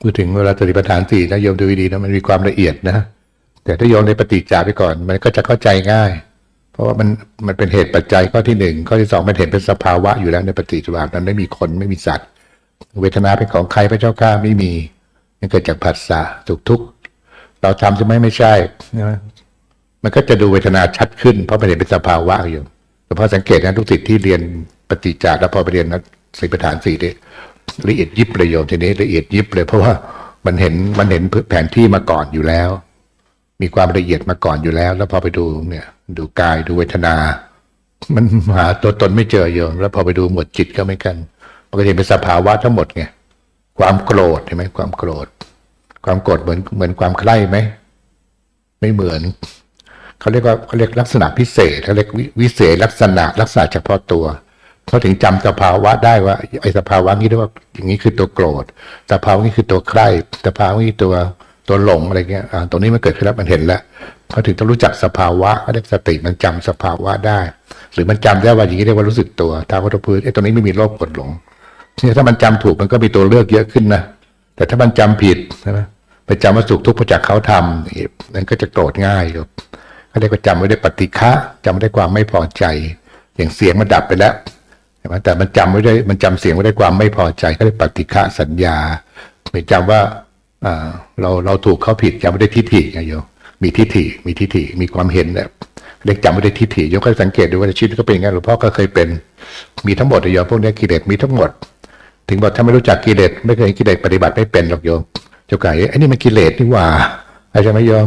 พูดถึงเวลาสติปัฏฐานสี่นะโยมดูดีนะมันมีความละเอียดนะ แต่ถ้าโยมในปฏิจจาไปก่อน มันก็จะเข้าใจง่าย เพราะว่ามันมันเป็นเหตุปัจจัยข้อที่หนึ่งข้อที่สองมันเห็นเป็นสภาวะอยู่แล้วในปฏิจจานั้นไม่มีคนไม่มีสัตว์ เวทนาเป็นของใครพระเจ้าข้าไม่มีมันเกิดจากผัสสะทุกทุกเราทำใช่ไหมไม่ใช่ใช่ไหมมันก็จะดูเวทนาชัดขึ้น เพราะมันเห็นเป็นสภาวะอยู่แต่พอสังเกตนะทุกสิทธิ์ที่เรียนปฏิจจาแล้วพอไปเรียนนะสติปัฏฐานสี่เนี่ย ละเอียดยิบเลยโยมทีนี้ละเอียดยิบเลย เพราะว่ามันเห็นมันเห็นแผนที่มาก่อนอยู่แล้ว มีความละเอียดมาก่อนอยู่แล้ว แล้วพอไปดูเนี่ย ดูกายดูเวทนา มันหาตัวตนไม่เจอโยมแล้วพอไปดูหมวดจิตก็ไม่กันมันก็เห็นเป็นสภาวะทั้งหมดไงความโกรธเห็นไหมความโกรธ ความโกรธเหมือนเหมือนความใคร่ไหมไม่เหมือนเขาเรียกว่าเขาเรียกลักษณะพิเศษเขาเรียกวิวิเศษลักษณะลักษณะเฉพาะตัว เขาถึงจำสภาวะได้ว่าไอ้สภาวะนี้เรียกว่าอย่างนี้คือตัวโกรธสภาวะนี้คือตัวใคร่สภาวะนี้ตัวตัวหลงอะไรเงี้ยอ่าตรงนี้มันเกิดขึ้นแล้วมันเห็นแล้วเขาถึงต้องรู้จักสภาวะเขาเรียกสติมันจำสภาวะได้ หรือมันจำได้ว่าอย่างนี้เรียกว่ารู้สึกตัวทางวัตถุพื้นไอ้ตรงนี้ไม่มีโลภกดหลงเนี่ยถ้ามันจำถูกมันก็มีตัวเลือกเยอะขึ้นนะแต่ถ้ามันจำผิดใช่ไหมไปจำว่าสุขทุกข์มาจากเขาทำนั่นก็จะโกรธง่ายครับเขาเรียกว่าจำไว้ได้ปฏิฆะจำไว้ได้ความไม่พอใจ อย่างเสียงมันดับไปแล้ว ใช่ไหมแต่มันจำไว้ได้มันจำเสียงไว้ได้ความไม่พอใจเขาเรียกปฏิฆะสัญญาไปจำว่าอ่าเราเราถูกเขาผิดจำไม่ได้ทิฏฐิไงโยมมีทิฏฐิมีทิฏฐิมีความเห็นแบบเรียกจำไม่ได้ทิฏฐิโยมก็สังเกตดูว่าชีวิตก็เป็นอย่างนั้นหลวงพ่อก็เคยเป็นมีทั้งหมดโยมพวกนี้กิเลสมีทั้งหมด ถึงบอกถ้าไม่รู้จักกิเลสไม่เคยกิเลสปฏิบัติไม่เป็นหรอกโยมเจ้าไก่ไอ้นี่มันกิเลสนี่ว่าอะไรใช่ไหมโยม